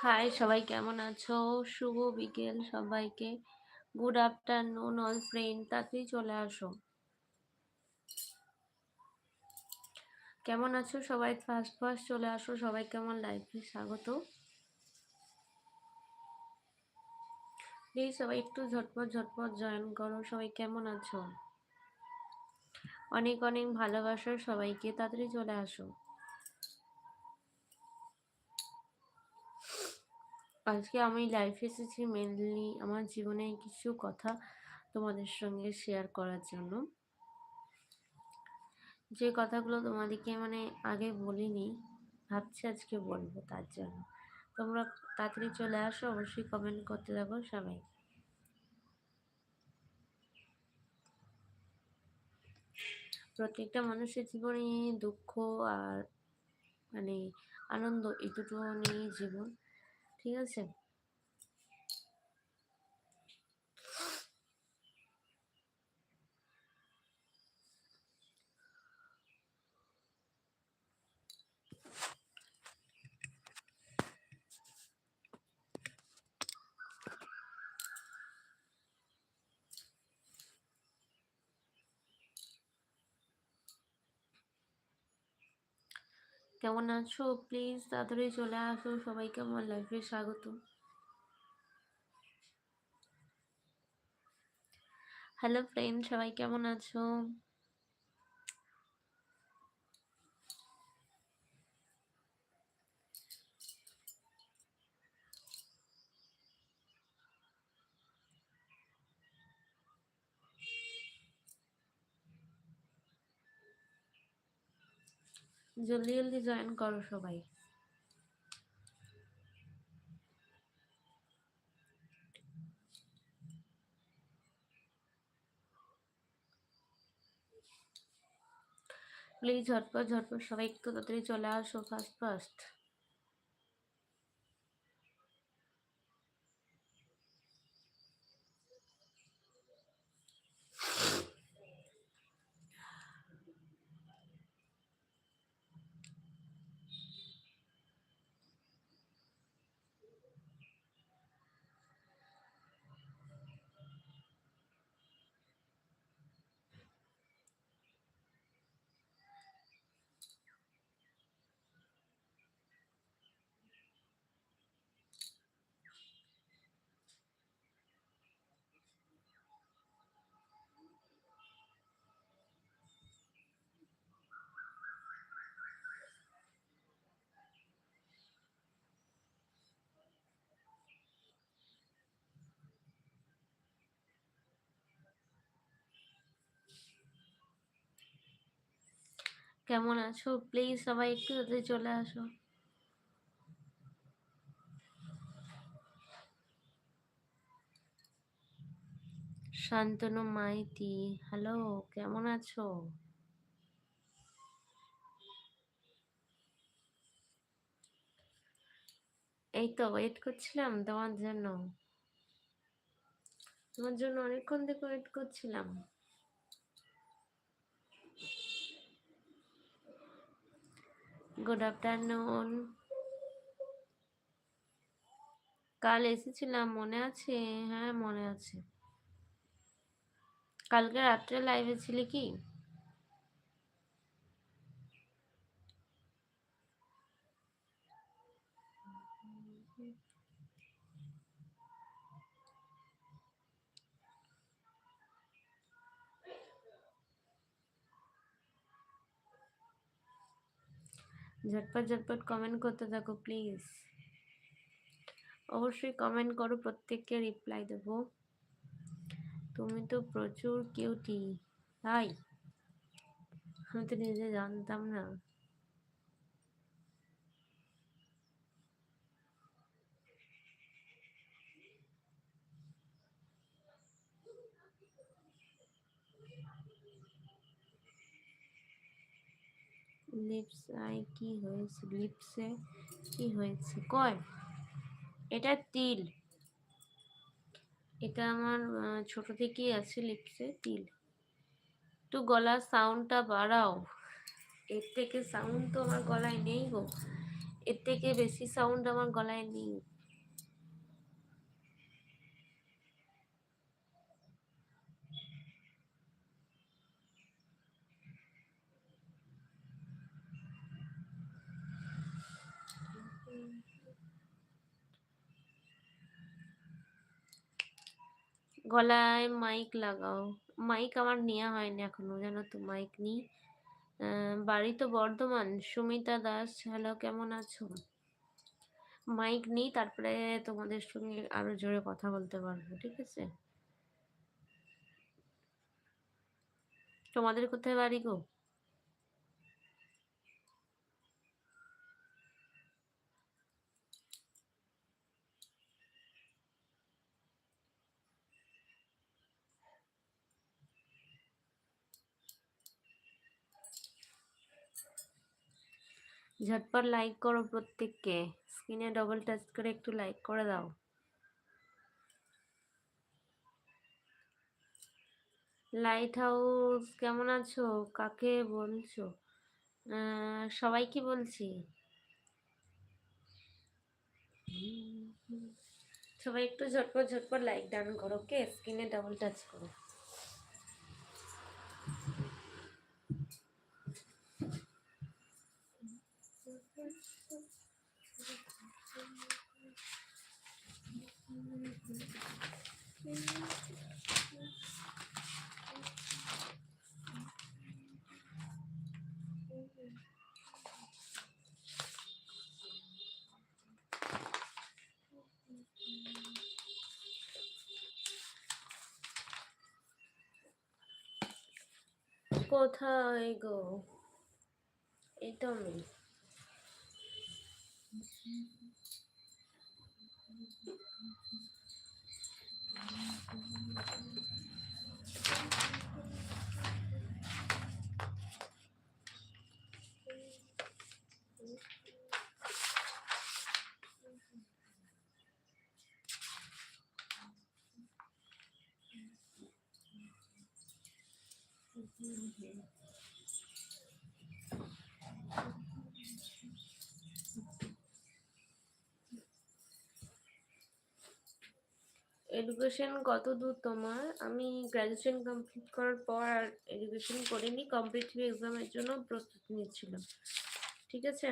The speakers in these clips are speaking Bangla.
হাই, সবাই কেমন আছো? শুভ বিকেল সবাইকে। গুড আফটারনুন অল ফ্রেন্ড তাড়াতাড়ি চলে আসো। কেমন আছো সবাই? ফার্স্ট ফার্স্ট চলে আসো। সবাই কেমন লাইফে স্বাগত। প্লিজ সবাই একটু ঝটপট ঝটপট জয়েন করো। সবাই কেমন আছো? অনেক অনেক ভালোবাসার সবাইকে। তাড়াতাড়ি চলে আসো। আজকে আমি লাইফে এসেছি মেনলি আমার জীবনে কিছু কথা তোমাদের সঙ্গে শেয়ার করার জন্য। যে কথাগুলো তোমাদেরকে মানে আগে বলিনি, ভাবছি আজকে বলব তার জন্য। তোমরা তাড়াতাড়ি চলে আসো, অবশ্যই কমেন্ট করতে থাকো সবাই। প্রত্যেকটা মানুষের জীবনে দুঃখ আর মানে আনন্দ এই দুটো নিয়ে জীবন। ঠিক আছে? কেমন আছো? প্লিজ তাড়াতাড়ি চলে আসো। সবাইকে আমার লাইফে স্বাগত। হ্যালো ফ্রেন্ড সবাই কেমন আছো? জলদি জলদি জয়েন করো সবাই। প্লিজ ঝটপট ঝটপট সবাই একটু তাড়াতাড়ি চলে আসো ফার্স্ট ফার্স্ট কেমন আছো? প্লিজ সবাই একটু তাড়াতাড়ি চলে আসো। শান্তনু মাইতি হ্যালো কেমন আছো? এই তো ওয়েট করছিলাম তোমার জন্য। তোমার জন্য অনেকক্ষণ থেকে ওয়েট করছিলাম। গুড আফটারনুন কাল এসেছিলাম মনে আছে? হ্যাঁ মনে আছে। কালকে রাত্রে লাইভে ছিলি কি? ঝটপট ঝটপট কমেন্ট করতে থাকো প্লিজ অবশ্যই কমেন্ট করো, প্রত্যেককে রিপ্লাই দেব। তুমি তো প্রচুর কিউটি তাই? আমি তো নিজে জানতাম না। লিপস, আই, কি হয়েছে? লিপসে কি হয়েছে? কয়? এটা তিল। এটা আমার ছোট থেকেই আছে লিপসে তিল। তো গলার সাউন্ডটা বাড়াও। এর থেকে সাউন্ড তো আমার গলায় নেই গো। এর থেকে বেশি সাউন্ড আমার গলায় নেই। গলায় মাইক লাগাও। মাইক আমার নেওয়া হয়নি এখনও, জানো তো মাইক নিই। বাড়ি তো বর্ধমান, সুমিতা দাস হ্যালো কেমন আছো? মাইক নিই, তারপরে তোমাদের সঙ্গে আরও জোরে কথা বলতে পারব, ঠিক আছে? তোমাদের কোথায় বাড়ি গো? ঝটপট লাইক করো প্রত্যেককে। স্ক্রিনে ডবল টাচ করে একটু লাইক করে দাও। লাইট হাউস কেমন আছো? কাকে বলছো? আহ, সবাইকে বলছি। সবাই একটু ঝটপট ঝটপট লাইক ডান করো ওকে স্ক্রিনে ডবল টাচ করো। কোথায় গো? তো আমি এডুকেশন কত দূর তোমার? আমি গ্র্যাজুয়েশন কমপ্লিট করার পর আর এডুকেশন করিনি কম্পিটিটিভ এক্সামের জন্য প্রস্তুতি নিচ্ছিলাম। ঠিক আছে?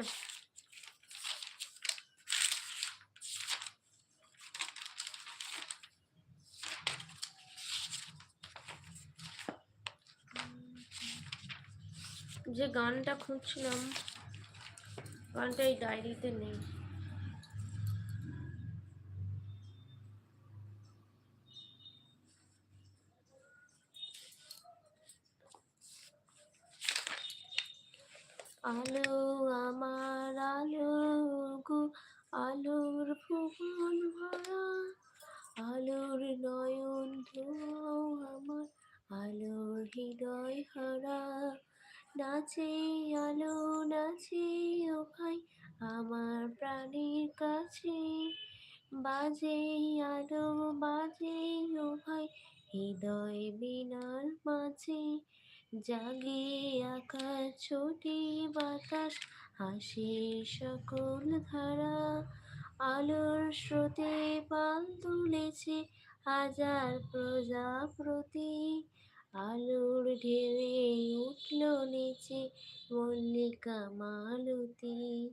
যে গানটা খুঁজছিলাম, গানটা এই ডায়েরিতে নেই। আলো, আমার আলো গো, আলোর ভুবন ভরা, আলোর নয়ন আমার, আলোর হৃদয় হারা। নাচে আলো, নাচে ও ভাই, আমার প্রাণীর কাছে বাজে আলো। জাগে আকাশ, ছোটি, বাতাস, হাসি, সকল ধারা। আলোর স্রোতে পাল তুলেছে হাজার প্রজাপ্রতি আলোর ঢেউয়ে উঠল নিচে মল্লিকা মালতী।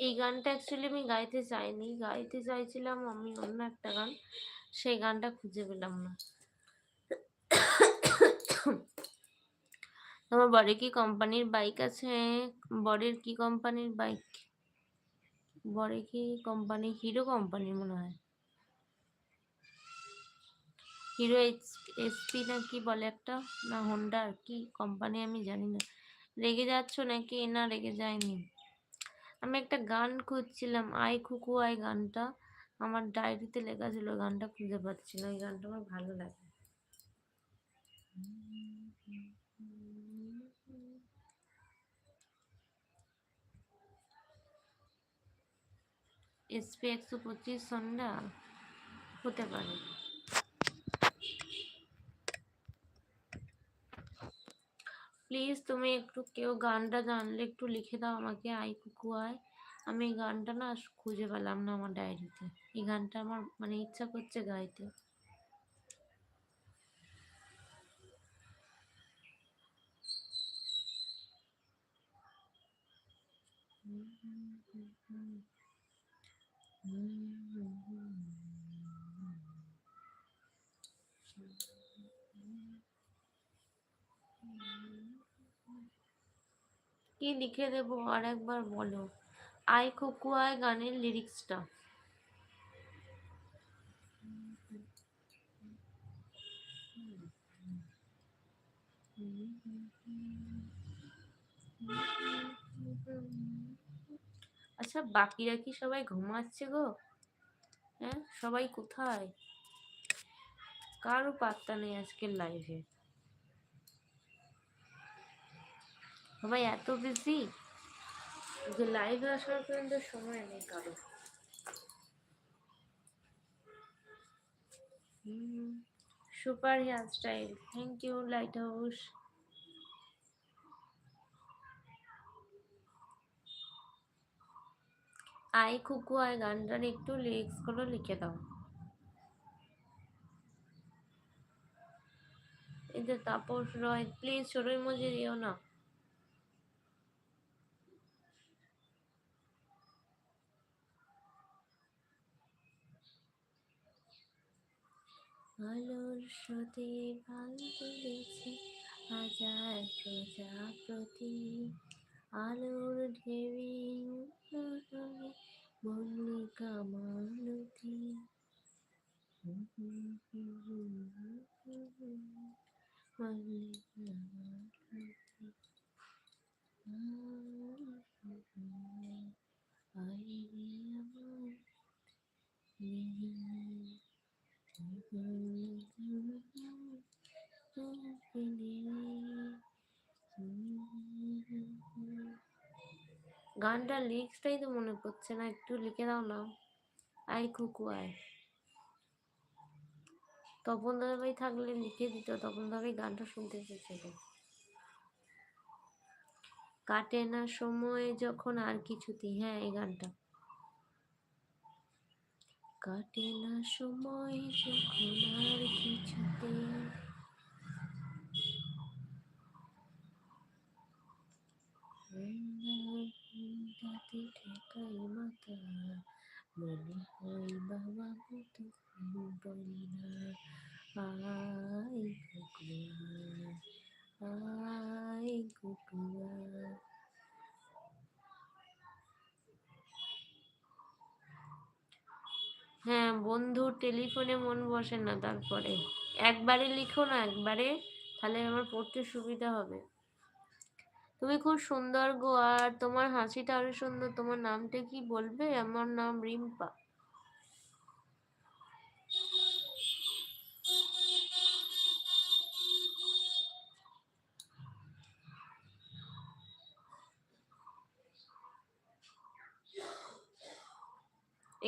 এই গানটা অ্যাকচুয়ালি আমি গাইতে চাইনি, গাইতে চাইছিলাম আমি অন্য একটা গান। সেই গানটা খুঁজে পেলাম না। তোমার বরের কি কোম্পানির বাইক আছে? বরের কি কোম্পানির বাইক বরে কি কোম্পানি? হিরো কোম্পানির মনে হয়। হিরো এসপি না কি বলে একটা? না হোন্ডার কি কোম্পানি আমি জানি না। রেগে যাচ্ছ নাকি? না, রেগে যায়নি। আমি একটা গান খুঁজছিলাম, আই খুকু আই গানটা। আমার ডায়েরিতে লেখা ছিল, গানটা খুঁজে পাচ্ছি না। ওই গানটা আমার ভালো লাগে। এসপি একশো পঁচিশ সন্ধ্যা হতে পারে। প্লিজ তুমি একটু কেউ গানটা জানলে একটু লিখে দাও আমাকে আই কুকু আয় আমি এই গানটা না খুঁজে পেলাম না আমার ডায়েরিতে। এই গানটা আমার মানে ইচ্ছা করছে গাইতে। কি লিখে দেবো আর একবার বলো? আই খোকুয়ায় গানের লিরিক্সটা আচ্ছা বাকিরা কি সবাই ঘুমাচ্ছে গো? হ্যাঁ সবাই কোথায়? কারও পাত্তা নেই আজকের লাইভে সবাই এত বেশি যে লাইভে আসার পর্যন্ত সময় নেই কারও। Super hair style thank you light house I কুকু আই গানটার একটু লিরিক্সগুলো লিখে দাও। যে তাপস রয় প্লিজ দিও না। আলোর সাথে ভালো তুলেছে হাজার প্রজাপতি। আলোর উঠল মল্লিকা মালতী মল্লিকা মালতী আমার গানটার লিরিক্সটাই তো মনে পড়ছে না, একটু লিখে দাও না। আই কুকু, আয়। তপন দাদাভাই থাকলে লিখে দিত তপন দাদাভাই গানটা শুনতে চেয়েছিল। কাটে না সময় যখন আর কিছুতে হ্যাঁ এই গানটা। কাটে না সময় যখন আর কিছুতে। মনে হয় বাবা মতো বলি না আই কুকুয়া আই কুকুয়া হ্যাঁ বন্ধু, টেলিফোনে মন বসে না তারপরে। একবারে লিখো না, একবারে, তাহলে আমার পড়তে সুবিধা হবে। তুমি খুব সুন্দর গো, আর তোমার হাসিটা আরও সুন্দর। তোমার নামটা কি বলবে? আমার নাম রিম্পা।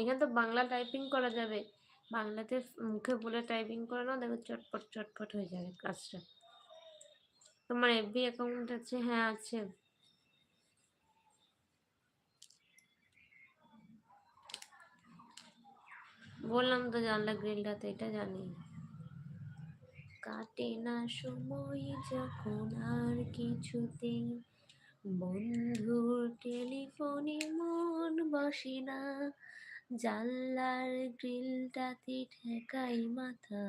এখানে তো বাংলা টাইপিং করা যাবে। বাংলাতে মুখে বলে টাইপিং করে নাও, দেখো চটপট চটপট হয়ে যাবে কাজটা। তোমার এফবি অ্যাকাউন্ট আছে হ্যাঁ আছে। বললাম তো জানলা গ্রিলটা তো এটা জানি। কাটে না সময় যখন আর কিছুতেই। বন্ধুর টেলিফোনে মন বসে না। জানলার গ্রিলটাতে ঠেকাই মাথা।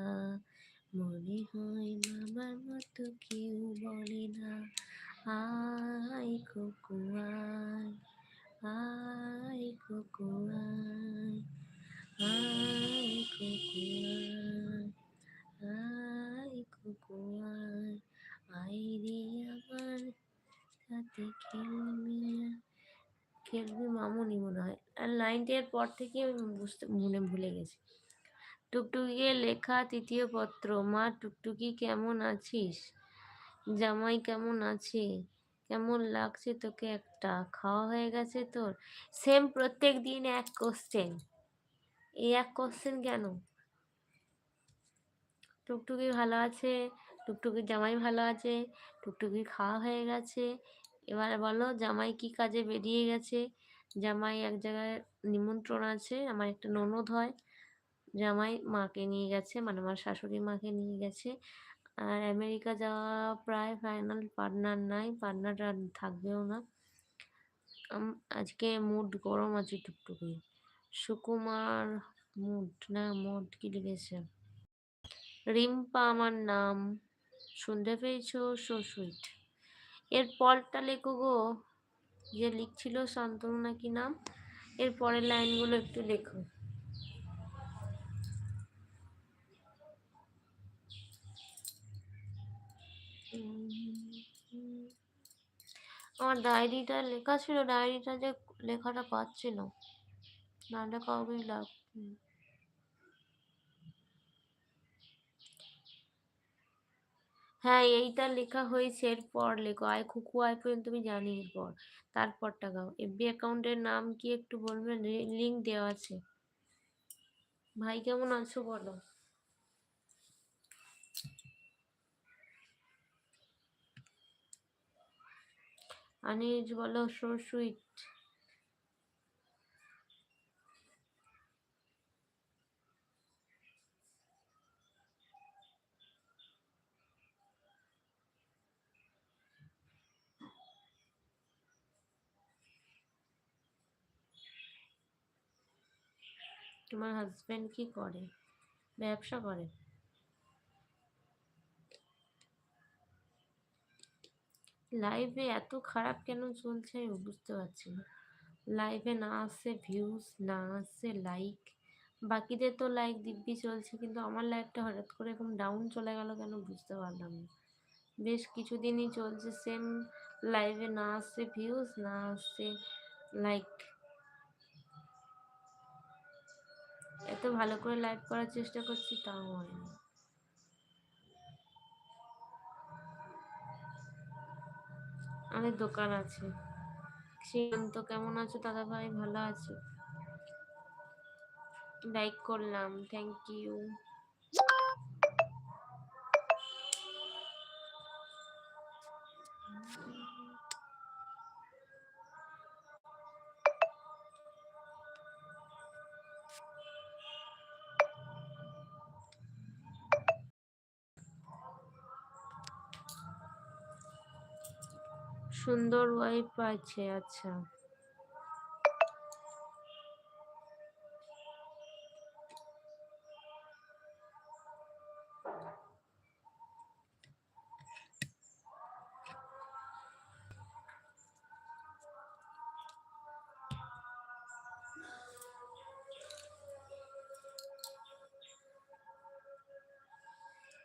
মনে হয় মামার মতো কেউ বলে না। আয় কুকুয়াই আয় কুকুয়াই আয় কুকুয়াই আয় কুকুয়াই আয় রে আমার সাথে খেলবি। খেলবি মামুনি মনে হয়। আর লাইনটার পর থেকে আমি বুঝতে মনে ভুলে গেছি। টুকটুকিকে লেখা তৃতীয় পত্র। মা, টুকটুকি কেমন আছিস? জামাই কেমন আছে? কেমন লাগছে তোকে একটা? খাওয়া হয়ে গেছে তোর? সেম প্রত্যেক দিন এক কোশ্চেন এই এক কোশ্চেন কেন? টুকটুকি ভালো আছে টুকটুকির জামাই ভালো আছে, টুকটুকি খাওয়া হয়ে গেছে। এবার বলো, জামাই কি কাজে বেরিয়ে গেছে? জামাই এক জায়গায় নিমন্ত্রণ আছে, আমার একটা ননদ হয়। জামাই মাকে নিয়ে গেছে মানে আমার শাশুড়ি মাকে নিয়ে গেছে। আর আমেরিকা যাওয়া প্রায় ফাইনাল পার্টনার নাই পার্টনার আর থাকবেও না। আজকে মুড গরম আছে টুকটুকি। সুকুমার মুড না মুড কি লিখেছে? রিম্পা আমার নাম, শুনতে পেয়েছ? সো সুইট এর পরটা লেখো গো, যে লিখছিল শান্তনু নাকি নাম? এর পরের লাইনগুলো একটু লেখো। আমার ডায়েরিটা লেখা ছিল ডায়েরিটা যে লেখাটা পাচ্ছি না নাহলে কাউকেই লাভ হ্যাঁ এইটা লেখা হয়েছে, এরপর লেখো। আয় খুকু আয় পর্যন্ত আমি জানি এরপর। তারপরটা গাও। এফবি অ্যাকাউন্টের নাম কি একটু বলবেন? লিঙ্ক দেওয়া আছে। ভাই, কেমন আছো বলো? আনিজ বলো সো সুইট তোমার হাজবেন্ড কি করে? ব্যবসা করে? লাইভে এত খারাপ কেন চলছে আমি বুঝতে পারছি না। লাইভে না আসছে ভিউজ না আসছে লাইক বাকিদের তো লাইক দিব্যি চলছে, কিন্তু আমার লাইভটা হঠাৎ করে এরকম ডাউন চলে গেল কেন বুঝতে পারলাম না। বেশ কিছুদিনই চলছে সেম লাইভে না আসছে ভিউজ না আসছে লাইক এত ভালো করে লাইভ করার চেষ্টা করছি, তাও হয় না। আমাদের দোকান আছে। শ্রীকান্ত কেমন আছো? দাদা ভাই ভালো আছো? লাইক করলাম থ্যাংক ইউ সুন্দর ওয়াইফ আছে আচ্ছা।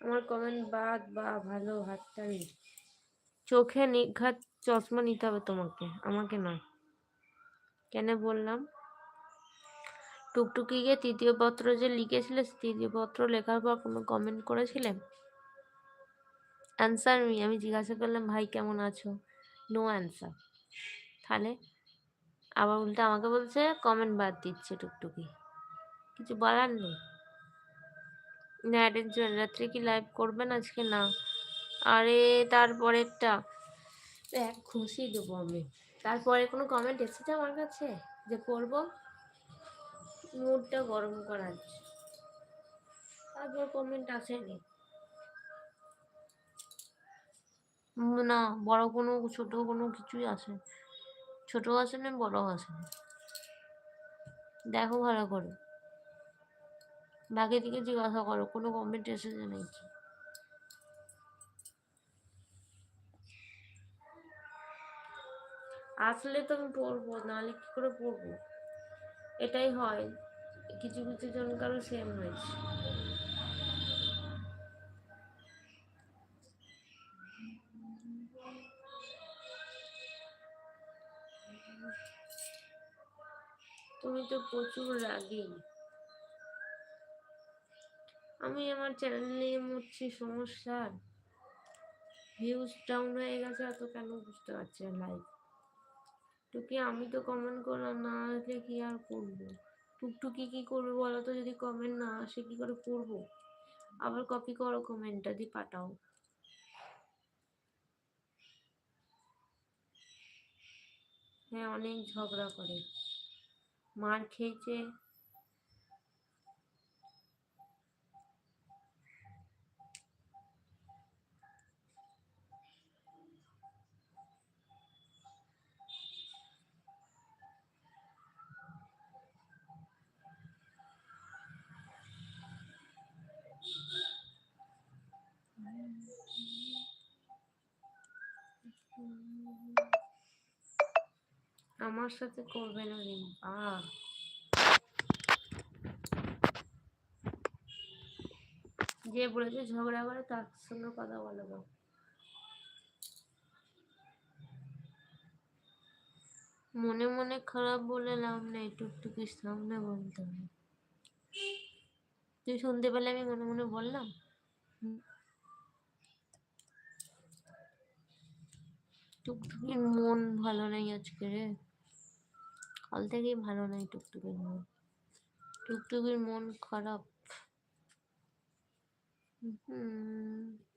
আমার কমেন্ট বাদ বা ভালো হাততালি। চোখে নিঘাত চশমা নিতে হবে তোমাকে, আমাকে নয়। কেন বললাম? টুকটুকি গিয়ে তৃতীয় পত্র যে লিখেছিলে তৃতীয় পত্র লেখার পর কোনো কমেন্ট করেছিলেন অ্যান্সার মি আমি জিজ্ঞাসা করলাম, ভাই, কেমন আছো? নো অ্যান্সার তাহলে আবার উল্টে আমাকে বলছে কমেন্ট বাদ দিচ্ছে টুকটুকি। কিছু বলার নেই। না অ্যাটেনশন রাত্রে কি লাইভ করবেন আজকে? না। আরে, তারপরেরটা। এক খুশি দেবো আমি। তারপরে কোনো কমেন্ট এসেছে আমার কাছে? যে করব? মুডটা গরম করার। তারপর কমেন্ট আসেনি। না, বড় কোনো, ছোট কোনো কিছুই আসে ছোট আসেনি বড় আসেনি। দেখো ভালো করে। বাকি দিকে জিজ্ঞাসা করো, কোনো কমেন্ট এসেছে নাকি? আসলে তো আমি পড়ব, নাহলে কি করে পড়ব? এটাই হয়। কিছু কিছু জন জনকারও সেম হয়েছে। তুমি তো প্রচুর রাগি। আমি আমার চ্যানেল নিয়ে মরছি সমস্যার ভিউজ ডাউন হয়ে গেছে, এত কেন বুঝতে পারছি লাইভ টুকি আমি তো কমেন্ট করলাম, না আসলে কি আর করব? টুকটুকি কি করবে বলো তো? যদি কমেন্ট না আসে কি করে করব? আবার কপি করো কমেন্টটা দিয়ে পাঠাও। হ্যাঁ অনেক ঝগড়া করে। মার খেয়েছে। আমার সাথে করবে না রিম্পা যে বলেছে ঝগড়া করে, তার সঙ্গে কথা বলো। মনে মনে খারাপ বলে লাভ নেই টুকটুকির সামনে বলতে হবে তুই শুনতে পেলে আমি মনে মনে বললাম। টুকটুকির মন ভালো নেই আজকে রে কাল থেকেই ভালো নাই টুকটুকির মন। টুকটুকির মন খারাপ। হুম।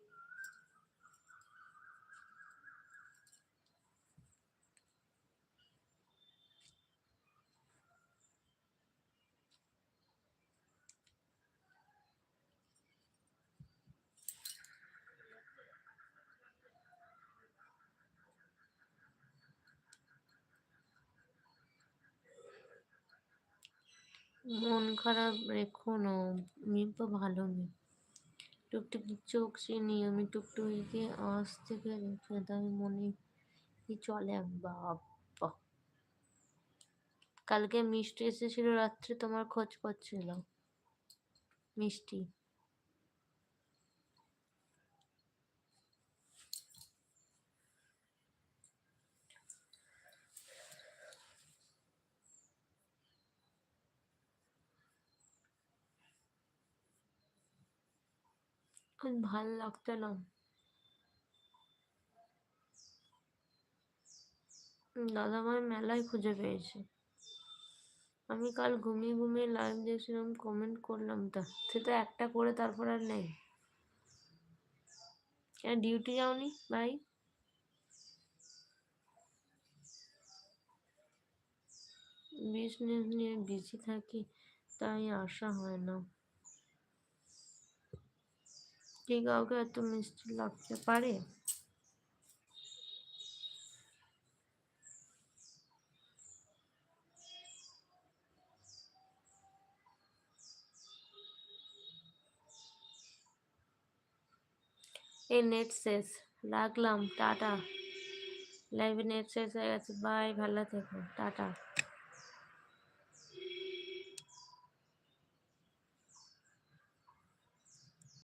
মন খারাপ রেখো না তো ভালো নেই টুকটুকি চোখ চিনি আমি টুকটুকিকে আজ থেকে রেখে তাই মনে কি চলে। এক বাবা। কালকে মিষ্টি এসেছিল রাত্রে, তোমার খোঁজ করছিল মিষ্টি। ভালো লাগতো না। দাদা ভাই মেলায় খুঁজে পেয়েছে। আমি কাল ঘুমিয়ে ঘুমিয়ে লাইভ দেখছিলাম কমেন্ট করলাম তা। সে তো একটা করে তারপর আর নেই। কেন ডিউটি যাওনি? ভাই? বিজনেস নিয়ে বিজি থাকি, তাই আসা হয় না। কি কাউকে এত মিষ্টি লাগতে পারে। এই নেট শেষ। রাখলাম, টাটা। লাইভে নেট শেষ হয়ে গেছে, বাই, ভালো থেকো, টাটা।